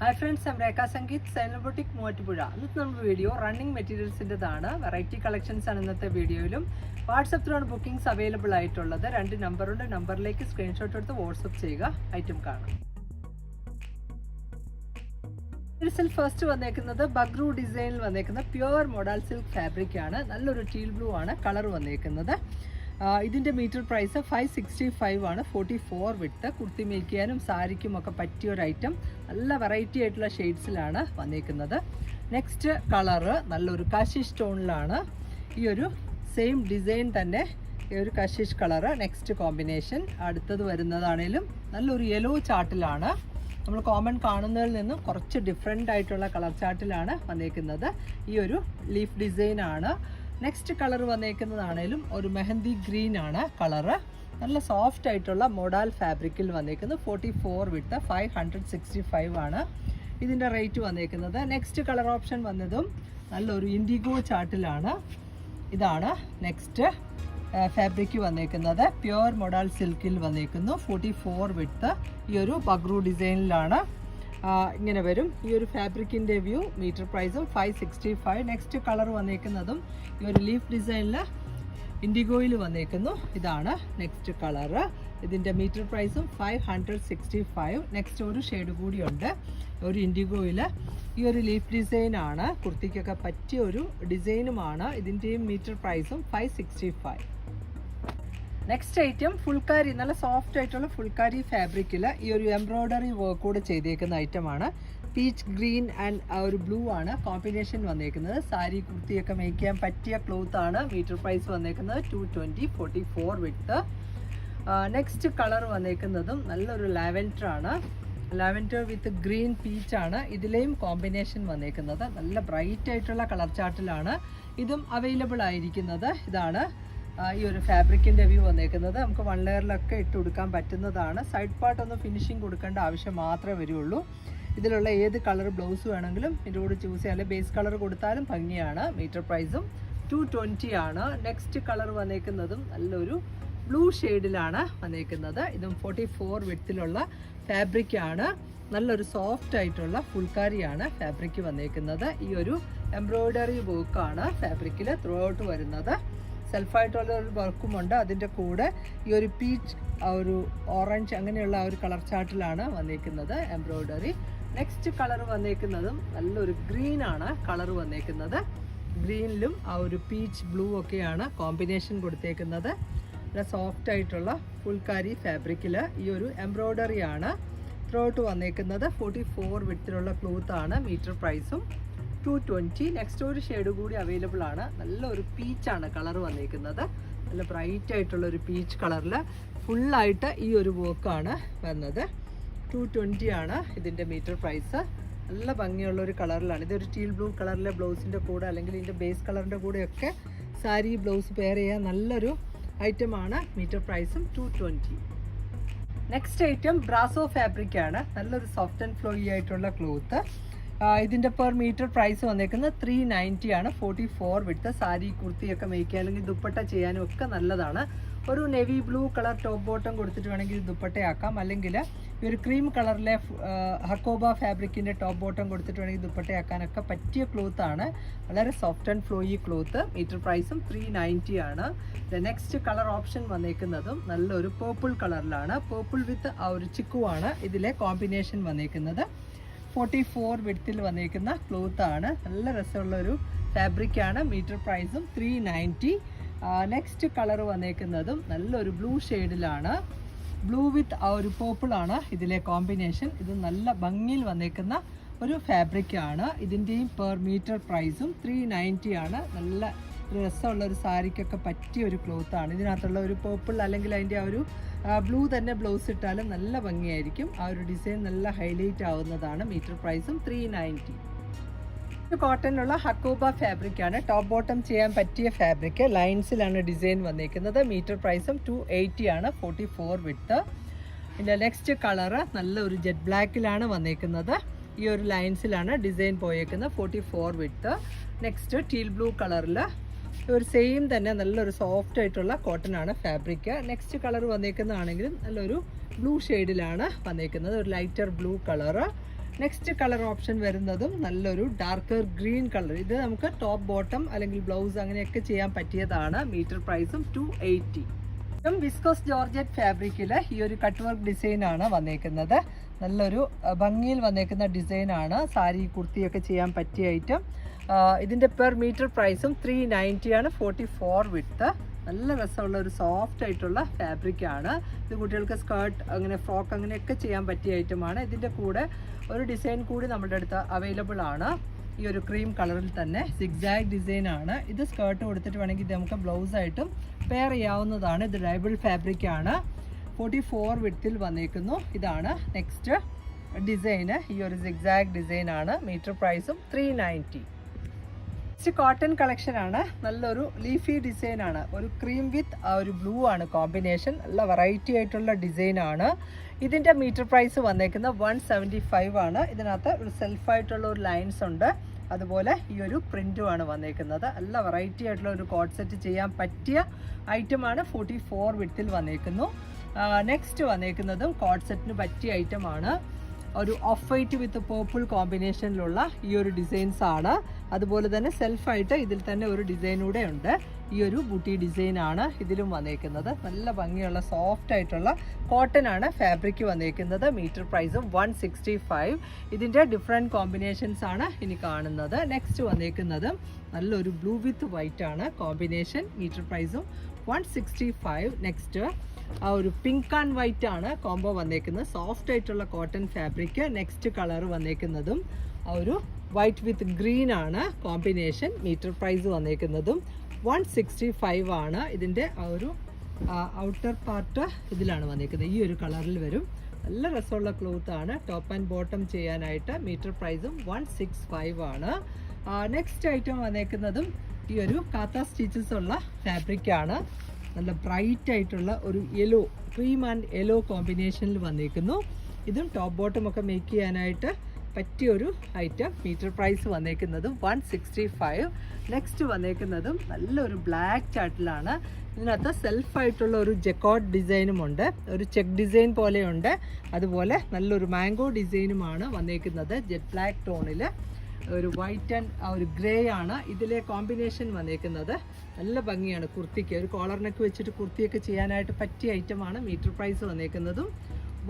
Hi friends ഞാൻ രേഖ സംഗീത് സൈനബോട്ടിക് മൂവാറ്റുപുഴ ഇന്നത്തെ നമ്മുടെ വീഡിയോ റണ്ണിങ് മെറ്റീരിയൽസിന്റെതാണ് വെറൈറ്റി കളക്ഷൻസ് ആണ് ഇന്നത്തെ വീഡിയോയിലും വാട്സപ്പ് ത്രൂണ് ബുക്കിംഗ്സ് അവൈലബിൾ ആയിട്ടുള്ളത്. രണ്ട് നമ്പറുണ്ട് നമ്പറിലേക്ക് സ്ക്രീൻഷോട്ട് എടുത്ത് വാട്സപ്പ് ചെയ്യുക. ഐറ്റം കാണാം. മെറ്റീരിയൽസിൽ ഫസ്റ്റ് വന്നേക്കുന്നത് ബഗ്രു ഡിസൈനിൽ വന്നേക്കുന്ന പ്യുവർ മൊഡാൽ സിൽക്ക് ഫാബ്രിക് ആണ്. നല്ലൊരു ടീൽ ബ്ലൂ ആണ്. കളർ വന്നേക്കുന്നത്. ആ, ഇതിന്റെ metre price five sixty five ആണ്. ഫോർട്ടി ഫോർ വിട്ട് കുർത്തി ചെയ്യാനും സാരിക്കും ഒക്കെ പറ്റിയ ഒരു ഐറ്റം നല്ല വെറൈറ്റി ആയിട്ടുള്ള ഷെയ്ഡ്സിലാണ് വന്നിരിക്കുന്നത് നെക്സ്റ്റ് കളറ് നല്ലൊരു കാശിഷ് സ്റ്റോണിലാണ് ഈ ഒരു സെയിം ഡിസൈൻ തന്നെ ഈ ഒരു കശിഷ് കളറ് നെക്സ്റ്റ് കോമ്പിനേഷൻ അടുത്തത് വരുന്നതാണേലും നല്ലൊരു യെല്ലോ ചാർട്ടിലാണ് നമ്മൾ കോമൺ കാണുന്നതിൽ നിന്നും കുറച്ച് ഡിഫറെന്റ് ആയിട്ടുള്ള കളർ ചാർട്ടിലാണ് വന്നേക്കുന്നത്. ഈ ഒരു ലീഫ് ഡിസൈൻ ആണ്. നെക്സ്റ്റ് കളർ വന്നേക്കുന്നതാണേലും ഒരു മെഹന്തി ഗ്രീൻ ആണ് കളറ് നല്ല സോഫ്റ്റ് ആയിട്ടുള്ള മൊഡാൽ ഫാബ്രിക്കിൽ വന്നേക്കുന്നത് forty four width five hundred sixty five ആണ് ഇതിന്റെ റേറ്റ് വന്നേക്കുന്നത്. നെക്സ്റ്റ് കളർ ഓപ്ഷൻ വന്നതും നല്ലൊരു ഇൻഡിഗോ ചാർട്ടിലാണ് ഇതാണ് നെക്സ്റ്റ് ഫാബ്രിക് വന്നേക്കുന്നത്. പ്യുവർ മൊഡാൽ സിൽക്കിൽ വന്നേക്കുന്നു ഫോർട്ടി ഫോർ വിട്ട് ഈ ഒരു പഗ്രു ഡിസൈനിലാണ് ഇങ്ങനെ വരും. ഈ ഒരു ഫാബ്രിക്കിന്റെ വ്യൂ മീറ്റർ പ്രൈസും five sixty five next colour വന്നേക്കുന്നതും ഈ ഒരു ലീഫ് ഡിസൈനിൽ ഇൻഡിഗോയിൽ വന്നേക്കുന്നു. ഇതാണ് നെക്സ്റ്റ് കളറ് ഇതിന്റെ മീറ്റർ പ്രൈസും five hundred sixty five next ഒരു ഷെയ്ഡ് കൂടിയുണ്ട് ഒരു ഇൻഡിഗോയിൽ ഈ ഒരു ലീഫ് ഡിസൈനാണ് കുർത്തിക്കൊക്കെ പറ്റിയ ഒരു ഡിസൈനുമാണ്. ഇതിന്റെയും മീറ്റർ പ്രൈസും five sixty five next item phulkari നല്ല സോഫ്റ്റ് ആയിട്ടുള്ള ഫുൾക്കാരി ഫാബ്രിക്കിൽ ഈ ഒരു എംബ്രോയ്ഡറി വർക്ക് കൂടെ ചെയ്തേക്കുന്ന ഐറ്റമാണ് പീച്ച് ഗ്രീൻ ആൻഡ് ആ ഒരു ബ്ലൂ ആണ് കോമ്പിനേഷൻ വന്നേക്കുന്നത്. സാരി കുർത്തിയൊക്കെ മേക്ക് ചെയ്യാൻ പറ്റിയ ക്ലോത്ത് ആണ്. മീറ്റർ പ്രൈസ് വന്നേക്കുന്നത് two twenty forty four width next colour വന്നേക്കുന്നതും നല്ലൊരു ലാവൻഡർ ആണ്. ലാവൻഡർ വിത്ത് ഗ്രീൻ പീച്ച് ആണ്. ഇതിലെയും കോമ്പിനേഷൻ വന്നേക്കുന്നത്. നല്ല ബ്രൈറ്റ് ആയിട്ടുള്ള കളർ ചാർട്ടിലാണ് ഇതും അവൈലബിൾ ആയിരിക്കുന്നത്. ഇതാണ് ഈ ഒരു ഫാബ്രിക്കിന്റെ വ്യൂ വന്നേക്കുന്നത്. നമുക്ക് വൺ ലെയറിലൊക്കെ ഇട്ട് കൊടുക്കാൻ പറ്റുന്നതാണ്. സൈഡ് പാർട്ട് ഒന്ന് ഫിനിഷിങ് കൊടുക്കേണ്ട ആവശ്യം മാത്രമേ വരുള്ളൂ. ഇതിലുള്ള ഏത് കളർ ബ്ലൗസ് വേണമെങ്കിലും ഇതിന്റെ കൂടെ ചൂസ് ചെയ്യാം. ബേസ് കളർ കൊടുത്താലും ഭംഗിയാണ് മീറ്റർ പ്രൈസും ടു ട്വന്റി ആണ്. നെക്സ്റ്റ് കളർ വന്നേക്കുന്നതും നല്ലൊരു ബ്ലൂ ഷെയ്ഡിലാണ് വന്നേക്കുന്നത്. ഇതും ഫോർട്ടി ഫോർ വിഡ്ത്തിലുള്ള ഫാബ്രിക്കാണ് നല്ലൊരു സോഫ്റ്റ് ആയിട്ടുള്ള ഫുൾക്കാരിയാണ് ഫാബ്രിക് വന്നേക്കുന്നത്. ഈ ഒരു എംബ്രോയ്ഡറി വർക്കാണ് ഫാബ്രിക്കിൽ ത്രൂ ഔട്ട് വരുന്നത്. സെൽഫായിട്ടുള്ള ഒരു വർക്കും ഉണ്ട് അതിന്റെ കൂടെ ഈ ഒരു പീച്ച് ഒരു ഓറഞ്ച് അങ്ങനെയുള്ള ആ ഒരു കളർ ചാർട്ടിലാണ് വന്നേക്കുന്നത് എംബ്രോയ്ഡറി നെക്സ്റ്റ് കളർ വന്നേക്കുന്നതും നല്ലൊരു ഗ്രീൻ ആണ് കളർ വന്നേക്കുന്നത്. ഗ്രീനിലും ആ ഒരു പീച്ച് ബ്ലൂ ഒക്കെയാണ് കോമ്പിനേഷൻ കൊടുത്തേക്കുന്നത്. നല്ല സോഫ്റ്റ് ആയിട്ടുള്ള ഫുൾക്കാരി ഫാബ്രിക്കിൽ ഈ ഒരു എംബ്രോയ്ഡറി ആണ്. ത്രോട്ട് വന്നേക്കുന്നത്. ഫോർട്ടി ഫോർ വിട്ടിലുള്ള ക്ലോത്താണ് മീറ്റർ പ്രൈസും ടു ട്വന്റി നെക്സ്റ്റ് ഒരു ഷെയ്ഡ് കൂടി അവൈലബിൾ ആണ്. നല്ലൊരു പീച്ചാണ് കളർ വന്നിരിക്കുന്നത്. നല്ല ബ്രൈറ്റ് ആയിട്ടുള്ള ഒരു പീച്ച് കളറിൽ ഫുള്ളായിട്ട് ഈ ഒരു വർക്കാണ് വന്നത്. ടു ട്വന്റി ആണ് ഇതിന്റെ മീറ്റർ പ്രൈസ് നല്ല ഭംഗിയുള്ള ഒരു കളറിലാണ് ഇതൊരു ടീൽ ബ്ലൂ കളറിലെ ബ്ലൗസിന്റെ കൂടെ അല്ലെങ്കിൽ ഇതിന്റെ ബേസ് കളറിന്റെ കൂടെയൊക്കെ സാരി ബ്ലൗസ് പെയർ ചെയ്യാൻ നല്ലൊരു ഐറ്റമാണ് മീറ്റർ പ്രൈസും two twenty next item brasso fabric ആണ്. നല്ലൊരു സോഫ്റ്റ് ആൻഡ് ഫ്ലോയി ആയിട്ടുള്ള ക്ലോത്ത് ഇതിന്റെ പെർ മീറ്റർ പ്രൈസ് വന്നേക്കുന്നത് ത്രീ നയന്റി ആണ്. ഫോർട്ടി ഫോർ വിട്ട് സാരി കുർത്തിയൊക്കെ മേയ്ക്കുക അല്ലെങ്കിൽ ദുപ്പട്ട ചെയ്യാനും ഒക്കെ നല്ലതാണ്. ഒരു navy blue colour top bottom കൊടുത്തിട്ട് വേണമെങ്കിൽ ദുപ്പട്ടയാക്കാം. അല്ലെങ്കിൽ ഈ ഒരു ക്രീം കളറിലെ ഹക്കോബ ഫാബ്രിക്കിന്റെ ടോപ്പ് ബോട്ടം കൊടുത്തിട്ട് വേണമെങ്കിൽ ദുപ്പട്ടയാക്കാനൊക്കെ പറ്റിയ ക്ലോത്ത് ആണ്. വളരെ soft and flowy cloth metre പ്രൈസും ത്രീ നയന്റി ആണ്. നെക്സ്റ്റ് കളർ ഓപ്ഷൻ വന്നേക്കുന്നതും നല്ലൊരു പേർപ്പിൾ കളറിലാണ് പേർപ്പിൾ വിത്ത് ആ ഒരു ചിക്കുവാണ് ഇതിലെ കോമ്പിനേഷൻ വന്നേക്കുന്നത്. ഫോർട്ടി ഫോർ വിഡ്ത്തിൽ വന്നിരിക്കുന്ന ക്ലോത്ത് ആണ്. നല്ല രസമുള്ള ഒരു ഫാബ്രിക് ആണ്. മീറ്റർ പ്രൈസും ത്രീ നയന്റി നെക്സ്റ്റ് കളർ വന്നേക്കുന്നതും നല്ലൊരു ബ്ലൂ ഷെയ്ഡിലാണ് ബ്ലൂ വിത്ത് ആ ഒരു ആണ് ഇതിലെ കോമ്പിനേഷൻ ഇത് നല്ല ഭംഗിയിൽ വന്നേക്കുന്ന ഒരു ഫാബ്രിക് ആണ്. ഇതിന്റെയും പെർ മീറ്റർ പ്രൈസും ത്രീ ആണ്. നല്ല രസമുള്ള ഒരു സാരിക്കൊക്കെ പറ്റിയ ഒരു ക്ലോത്ത് ആണ്. ഇതിനകത്തുള്ള ഒരു പേർപ്പിൾ അല്ലെങ്കിൽ അതിന്റെ ആ ഒരു ബ്ലൂ തന്നെ ബ്ലൗസ് ഇട്ടാലും നല്ല ഭംഗിയായിരിക്കും. ആ ഒരു ഡിസൈൻ നല്ല ഹൈലൈറ്റ് ആവുന്നതാണ് മീറ്റർ പ്രൈസും ത്രീ നയന്റി കോട്ടണിലുള്ള ഹക്കോബ ഫാബ്രിക് ആണ്. ടോപ്പ് ബോട്ടം ചെയ്യാൻ പറ്റിയ ഫാബ്രിക് ലൈൻസിലാണ് ഡിസൈൻ വന്നിരിക്കുന്നത് മീറ്റർ പ്രൈസും ടു എയ്റ്റി ആണ്. ഫോർട്ടി ഫോർ വിട്ട് ഇതിന്റെ നെക്സ്റ്റ് കളറ് നല്ല ഒരു ജെറ്റ് ബ്ലാക്കിലാണ് വന്നിരിക്കുന്നത് ഈ ഒരു ലൈൻസിലാണ് design പോയേക്കുന്നത്. Forty four width next teal blue കളറിൽ ഒരു സെയിം തന്നെ നല്ലൊരു സോഫ്റ്റ് ആയിട്ടുള്ള കോട്ടൺ ആണ് ഫാബ്രിക് നെക്സ്റ്റ് കളർ വന്നേക്കുന്നതാണെങ്കിലും നല്ലൊരു ബ്ലൂ ഷെയ്ഡിലാണ് വന്നേക്കുന്നത്. ഒരു lighter blue colour next colour option വരുന്നതും നല്ലൊരു ഡാർക്കർ ഗ്രീൻ കളർ ഇത് നമുക്ക് ടോപ്പ് ബോട്ടം അല്ലെങ്കിൽ ബ്ലൗസ് അങ്ങനെയൊക്കെ ചെയ്യാൻ പറ്റിയതാണ്. മീറ്റർ പ്രൈസും ടു എയ്റ്റി വിസ്കോസ് ജോർജറ്റ് ഫാബ്രിക്കിൽ ഈ ഒരു കട്ട് വർക്ക് ഡിസൈൻ ആണ് വന്നേക്കുന്നത്. നല്ലൊരു ഭംഗിയിൽ വന്നേക്കുന്ന ഡിസൈൻ ആണ്. സാരി കുർത്തിയൊക്കെ ചെയ്യാൻ പറ്റിയ ഐറ്റം ഇതിന്റെ പെർ മീറ്റർ പ്രൈസും ത്രീ നയന്റി ആണ്. ഫോർട്ടി ഫോർ വിത്ത് നല്ല രസമുള്ള ഒരു സോഫ്റ്റ് ആയിട്ടുള്ള ഫാബ്രിക് ആണ്. ഇത് കുട്ടികൾക്ക് സ്കേർട്ട് അങ്ങനെ ഫ്രോക്ക് അങ്ങനെയൊക്കെ ചെയ്യാൻ പറ്റിയ ഐറ്റമാണ് ഇതിന്റെ കൂടെ ഒരു ഡിസൈൻ കൂടി നമ്മുടെ അടുത്ത് അവൈലബിൾ ആണ്. ഈ ഒരു ക്രീം കളറിൽ തന്നെ സിക്സാഗ് ഡിസൈൻ ആണ്. ഇത് സ്കേർട്ട് കൊടുത്തിട്ട് വേണമെങ്കിൽ ഇത് നമുക്ക് ബ്ലൗസായിട്ടും പെയർ ചെയ്യാവുന്നതാണ്. ഇത് ഡൈബിൾ ഫാബ്രിക് ആണ്. ഫോർട്ടി ഫോർ വിഡ്ത്തിൽ വന്നേക്കുന്നു. ഇതാണ് നെക്സ്റ്റ് ഡിസൈന് ഈ ഒരു സിക്സാഗ് ഡിസൈൻ ആണ്. മീറ്റർ പ്രൈസും three ninety next cotton collection ആണ്. നല്ലൊരു ലീഫി ഡിസൈൻ ആണ്. ഒരു ക്രീം വിത്ത് ഒരു ബ്ലൂ ആണ് കോമ്പിനേഷൻ നല്ല വെറൈറ്റി ആയിട്ടുള്ള ഡിസൈൻ ആണ്. ഇതിന്റെ മീറ്റർ പ്രൈസ് വന്നേക്കുന്നത് വൺ സെവന്റി ഫൈവ് ആണ്. ഇതിനകത്ത് ഒരു സെൽഫായിട്ടുള്ള ഒരു ലൈൻസ് ഉണ്ട്. അതുപോലെ ഈ ഒരു പ്രിന്റും ആണ് വന്നേക്കുന്നത്. നല്ല വെറൈറ്റി ആയിട്ടുള്ള ഒരു കോട്ട് സെറ്റ് ചെയ്യാൻ പറ്റിയ ഐറ്റമാണ് ഫോർട്ടി ഫോർ വിത്തിൽ വന്നേക്കുന്നു. നെക്സ്റ്റ് വന്നേക്കുന്നതും കോട്ട് സെറ്റിന് പറ്റിയ ഐറ്റമാണ് ഒരു ഓഫ് വൈറ്റ് വിത്ത് പേർപ്പിൾ കോമ്പിനേഷനിലുള്ള ഈ ഒരു ഡിസൈൻസ് ആണ്. അതുപോലെ തന്നെ സെൽഫായിട്ട് ഇതിൽ തന്നെ ഒരു ഡിസൈൻ കൂടെ ഉണ്ട്. ഈ ഒരു ബൂട്ടി ഡിസൈനാണ് ഇതിലും വന്നേക്കുന്നത്. നല്ല ഭംഗിയുള്ള സോഫ്റ്റ് ആയിട്ടുള്ള കോട്ടൺ ആണ് ഫാബ്രിക് വന്നേക്കുന്നത്. മീറ്റർ പ്രൈസും വൺ സിക്സ്റ്റി ഫൈവ് ഇതിന്റെ ഡിഫറെന്റ് കോമ്പിനേഷൻസ് ആണ് ഇനി കാണുന്നത്. നെക്സ്റ്റ് വന്നേക്കുന്നത് നല്ലൊരു ബ്ലൂ വിത്ത് വൈറ്റ് ആണ്. കോമ്പിനേഷൻ മീറ്റർ പ്രൈസും വൺ സിക്സ്റ്റി ഫൈവ് നെക്സ്റ്റ് ആ ഒരു പിങ്ക് ആൻഡ് വൈറ്റ് ആണ് കോംബോ വന്നേക്കുന്നത്. സോഫ്റ്റ് ആയിട്ടുള്ള കോട്ടൺ ഫാബ്രിക് നെക്സ്റ്റ് കളർ വന്നേക്കുന്നതും ആ ഒരു വൈറ്റ് വിത്ത് ഗ്രീൻ ആണ് കോമ്പിനേഷൻ മീറ്റർ പ്രൈസ് വന്നേക്കുന്നതും വൺ സിക്സ്റ്റി ഫൈവ് ആണ് ഇതിന്റെ ആ ഒരു ഔട്ടർ പാർട്ട് ഇതിലാണ് വന്നേക്കുന്നത്. ഈ ഒരു കളറിൽ വരും. നല്ല രസമുള്ള ക്ലോത്ത് ആണ്. ടോപ്പ് ആൻഡ് ബോട്ടം ചെയ്യാനായിട്ട് മീറ്റർ പ്രൈസും വൺ സിക്സ് ഫൈവ് ആണ്. നെക്സ്റ്റ് ഐറ്റം വന്നേക്കുന്നതും ഈ ഒരു കാത്ത സ്റ്റിച്ചസ് ഉള്ള ഫാബ്രിക് ആണ്. നല്ല ബ്രൈറ്റ് ആയിട്ടുള്ള ഒരു യെല്ലോ ക്രീം ആൻഡ് യെല്ലോ കോമ്പിനേഷനിൽ വന്നേക്കുന്നു. ഇതും ടോപ്പ് ബോട്ടം ഒക്കെ മേക്ക് ചെയ്യാനായിട്ട് പറ്റിയൊരു ഐറ്റം മീറ്റർ പ്രൈസ് വന്നേക്കുന്നതും വൺ സിക്സ്റ്റി ഫൈവ് നെക്സ്റ്റ് വന്നേക്കുന്നതും നല്ലൊരു ബ്ലാക്ക് ചാട്ടിലാണ് ഇതിനകത്ത് സെൽഫായിട്ടുള്ള ഒരു ജെക്കോട്ട് ഡിസൈനും ഉണ്ട് ഒരു ചെക്ക് ഡിസൈൻ പോലെയുണ്ട്. അതുപോലെ നല്ലൊരു മാംഗോ ഡിസൈനുമാണ് വന്നേക്കുന്നത്. ജെറ്റ് ബ്ലാക്ക് ടോണിൽ ഒരു വൈറ്റ് ആൻഡ് ഒരു ഗ്രേ ആണ്. ഇതിലെ കോമ്പിനേഷൻ വന്നേക്കുന്നത്. നല്ല ഭംഗിയാണ് കുർത്തിക്ക്. ഒരു കോളറിനൊക്കെ വെച്ചിട്ട് കുർത്തിയൊക്കെ ചെയ്യാനായിട്ട് പറ്റിയ ഐറ്റമാണ് മീറ്റർ പ്രൈസ് വന്നേക്കുന്നതും.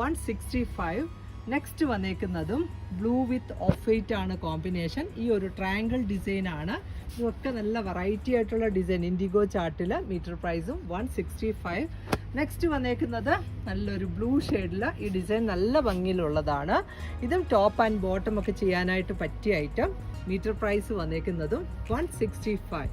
വൺ സിക്സ്റ്റി ഫൈവ് നെക്സ്റ്റ് വന്നേക്കുന്നതും ബ്ലൂ വിത്ത് ഓഫ് വൈറ്റ് ആണ് കോമ്പിനേഷൻ ഈ ഒരു ട്രയാങ്കിൾ ഡിസൈൻ ആണ്. ഇതൊക്കെ നല്ല വെറൈറ്റി ആയിട്ടുള്ള ഡിസൈൻ ഇൻഡിഗോ ചാർട്ടിൽ മീറ്റർ പ്രൈസും വൺ സിക്സ്റ്റി ഫൈവ് നെക്സ്റ്റ് വന്നേക്കുന്നത് നല്ലൊരു ബ്ലൂ ഷെയ്ഡിൽ ഈ ഡിസൈൻ നല്ല ഭംഗിയിലുള്ളതാണ്. ഇതും ടോപ്പ് ആൻഡ് ബോട്ടം ഒക്കെ ചെയ്യാനായിട്ട് പറ്റിയ ഐറ്റം മീറ്റർ പ്രൈസ് വന്നേക്കുന്നതും വൺ സിക്സ്റ്റി ഫൈവ്